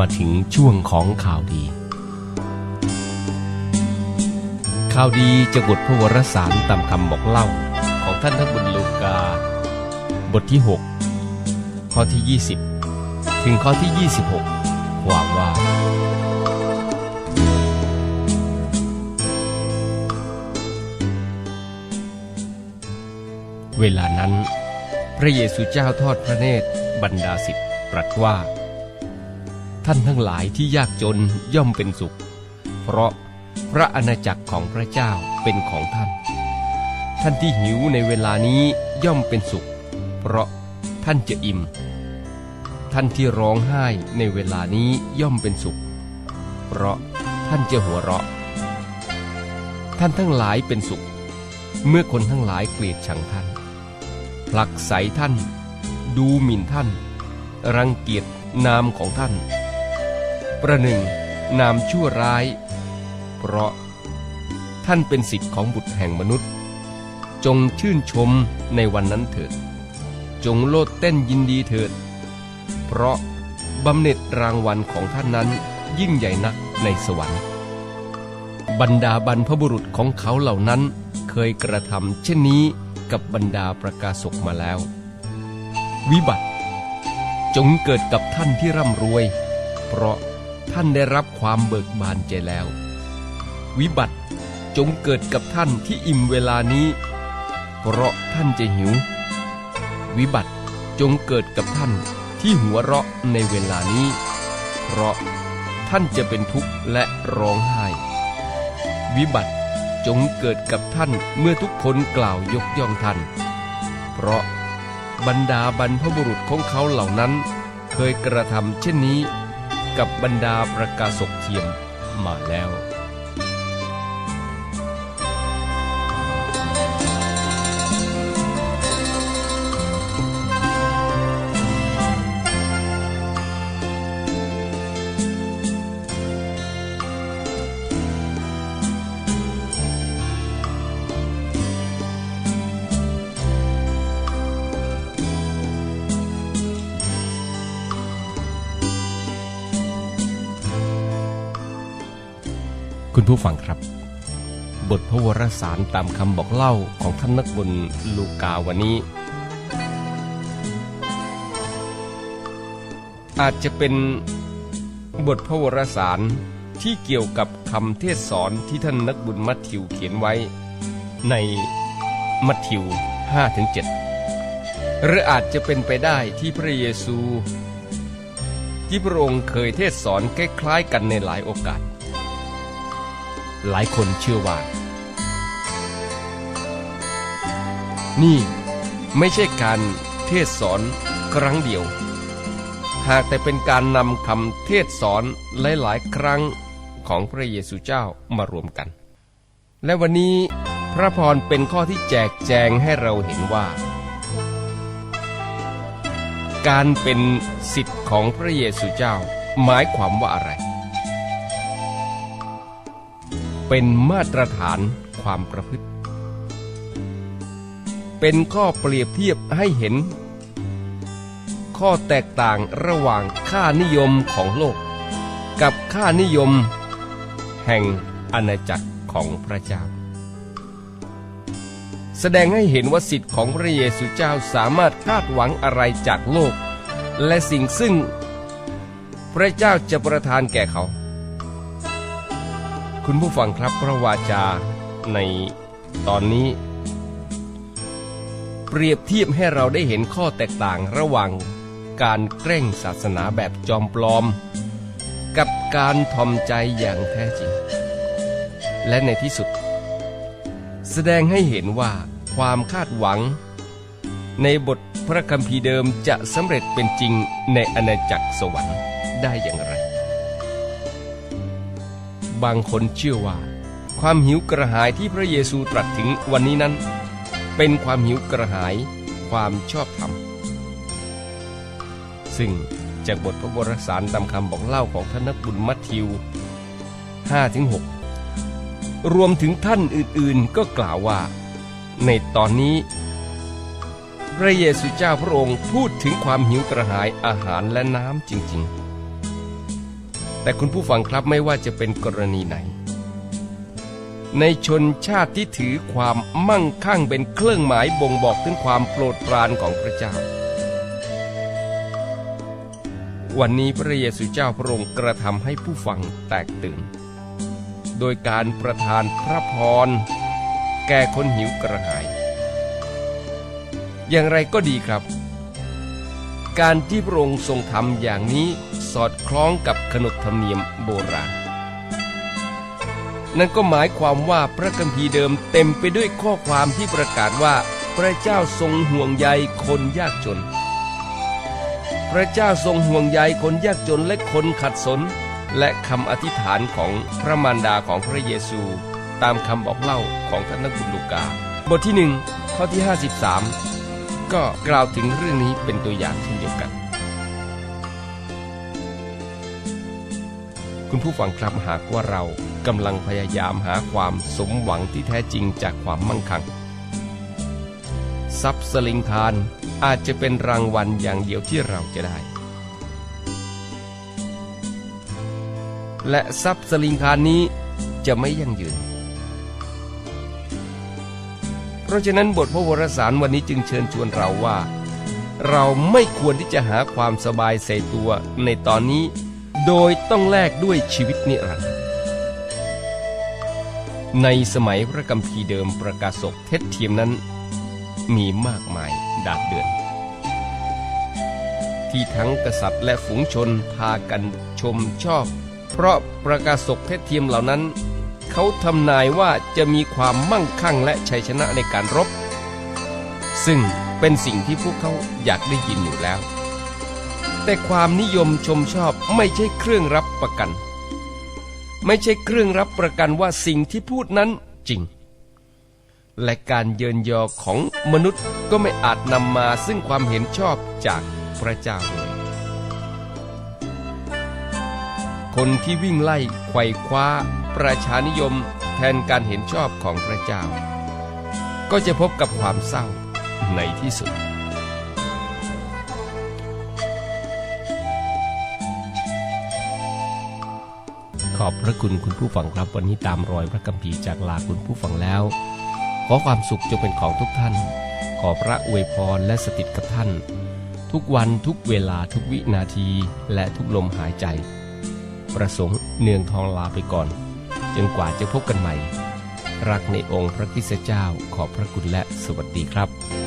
มาถึงช่วงของข่าวดี ข่าวดีจากบทพระวรสารตามคำบอกเล่าของท่านทักบุญลูกา บทที่ 6 ข้อที่ 20 ถึงข้อที่ 26 ความว่า เวลานั้น พระเยซูเจ้าทอดพระเนตรบรรดาสิทธิ์ตรัสว่า ท่านทั้งหลายที่ยากจนย่อมเป็นสุข เพราะพระอาณาจักรของพระเจ้าเป็นของท่าน ท่านที่หิวในเวลานี้ย่อมเป็นสุข เพราะท่านจะอิ่ม ท่านที่ร้องไห้ในเวลานี้ย่อมเป็นสุข เพราะท่านจะหัวเราะ ท่านทั้งหลายเป็นสุข เมื่อคนทั้งหลายเกลียดชังท่าน ผลักไสท่าน ดูหมิ่นท่าน รังเกียจนามของท่าน ประหนึ่งนามชั่วร้าย เพราะท่านเป็นสิทธิ์ของบุตรแห่งมนุษย์ จงชื่นชมในวันนั้นเถิด จงโลดเต้นยินดีเถิด เพราะบำเหน็จรางวัลของท่านนั้นยิ่งใหญ่นักในสวรรค์ บรรดาบรรพบุรุษของเขาเหล่านั้นเคยกระทำเช่นนี้กับบรรดาประกาศกมาแล้ว วิบัติ จงเกิดกับท่านที่ร่ำรวย เพราะ ท่านได้รับความเบิกบานใจแล้ว วิบัติจงเกิดกับท่านที่อิ่มเวลานี้ เพราะท่านจะหิว วิบัติจงเกิดกับท่านที่หัวเราะในเวลานี้ เพราะท่านจะเป็นทุกข์และร้องไห้ วิบัติจงเกิดกับท่านเมื่อทุกคนกล่าวยกย่องท่าน เพราะบรรดาบรรพบุรุษของเขาเหล่านั้น เคยกระทำเช่นนี้ กับบรรดาประกาศกเทียมมาแล้ว คุณผู้ฟังครับ บทพระวรสารตามคำบอกเล่าของท่านนักบุญลูกาวันนี้ อาจจะเป็นบทพระวรสารที่เกี่ยวกับคำเทศสอนที่ท่านนักบุญมัทธิวเขียนไว้ ในมัทธิว 5-7 หรืออาจจะเป็นไปได้ที่พระเยซู ที่พระองค์เคยเทศสอนคล้ายๆกันในหลายโอกาส หลายคนเชื่อว่า นี่ไม่ใช่การเทศสอนครั้งเดียว หากแต่เป็นการนำคำเทศสอนหลายๆ ครั้งของพระเยซูเจ้ามารวมกัน และวันนี้พระพรเป็นข้อที่แจกแจงให้เราเห็นว่า การเป็นสิทธิ์ของพระเยซูเจ้าหมายความว่าอะไร เป็นมาตรฐานความประพฤติ เป็นข้อเปรียบเทียบให้เห็น ข้อแตกต่างระหว่างค่านิยมของโลก กับค่านิยม แห่งอาณาจักรของพระเจ้า แสดงให้เห็นว่าสิทธิ์ของพระเยซูเจ้าสามารถคาดหวังอะไรจากโลก และสิ่งซึ่ง พระเจ้าจะประทานแก่เขา คุณผู้ฟังครับพระวาจาในตอนนี้ เปรียบเทียบให้เราได้เห็นข้อแตกต่างระหว่างการแกล้งศาสนาแบบจอมปลอม กับการทอมใจอย่างแท้จริง และในที่สุด แสดงให้เห็นว่าความคาดหวัง ในบทพระคัมภีร์เดิมจะสำเร็จเป็นจริงในอาณาจักรสวรรค์ได้อย่างไร บางคนเชื่อว่า ความหิวกระหายที่พระเยซูตรัสถึงวันนี้นั้น เป็นความหิวกระหายความชอบธรรม ซึ่งจากบทพระวรสารตามคำบอกเล่าของท่านนักบุญมัทธิว 5-6 รวมถึงท่านอื่นๆก็กล่าวว่า ในตอนนี้ พระเยซูเจ้าพระองค์พูดถึงความหิวกระหายอาหารและน้ำจริง ๆ แต่คุณผู้ฟังครับไม่ว่าจะเป็นกรณีไหน ในชนชาติที่ถือความมั่งคั่งเป็นเครื่องหมายบ่งบอกถึงความโปรดปรานของพระเจ้า วันนี้พระเยซูเจ้าพระองค์กระทำให้ผู้ฟังแตกตื่น โดยการประทานพระพร แก่คนหิวกระหาย อย่างไรก็ดีครับ การที่พระองค์ทรงทำอย่างนี้สอดคล้องกับขนบธรรมเนียมโบราณ นั่นก็หมายความว่าพระคัมภีร์เดิมเต็มไปด้วยข้อความที่ประกาศว่าพระเจ้าทรงห่วงใยคนยากจน พระเจ้าทรงห่วงใยคนยากจนและคนขัดสน และคำอธิษฐานของพระมารดาของพระเยซู ตามคำบอกเล่าของท่านนักบุญลูกา บทที่หนึ่งข้อที่ 53 ก็กล่าวถึงเรื่องนี้เป็นตัวอย่างเช่นเดียวกัน คุณผู้ฟังครับหากว่าเรากำลังพยายามหาความสมหวังที่แท้จริงจากความมั่งคั่งทรัพย์สลิงคารอาจจะเป็นรางวัลอย่างเดียวที่เราจะได้ และทรัพย์สลิงคารนี้จะไม่ยั่งยืน เพราะฉะนั้นบทพระวรสารวันนี้จึงเชิญชวนเราว่า เราไม่ควรที่จะหาความสบายใส่ตัวในตอนนี้ โดยต้องแลกด้วยชีวิตนิรันดร์ในสมัยพระกัมภีเดิมประกาศกเท็จเทียมนั้น มีมากมายดาดเดือน ที่ทั้งกษัตริย์และฝูงชนพากันชมชอบ เพราะประกาศกเท็จเทียมเหล่านั้น เขาทำนายว่าจะมีความมั่งคั่งและชัยชนะในการรบ ซึ่งเป็นสิ่งที่พวกเขาอยากได้ยินอยู่แล้ว แต่ความนิยมชมชอบไม่ใช่เครื่องรับประกัน ไม่ใช่เครื่องรับประกันว่าสิ่งที่พูดนั้นจริง และการเยินยอของมนุษย์ก็ไม่อาจนำมาซึ่งความเห็นชอบจากพระเจ้าเลยคนที่วิ่งไล่ไขว่คว้า ประชานิยมแทนการเห็นชอบของพระเจ้า ก็จะพบกับความเศร้าในที่สุด ขอบพระคุณคุณผู้ฟังครับวันนี้ตามรอยพระคัมภีจากลาคุณผู้ฟังแล้ว ขอความสุขจงเป็นของทุกท่าน ขอพระอวยพรและสถิตกับท่าน ทุกวันทุกเวลาทุกวินาทีและทุกลมหายใจ ประสงค์เนืองทองลาไปก่อน จนกว่าจะพบกันใหม่ รักในองค์พระคริสตเจ้าขอบพระคุณและสวัสดีครับ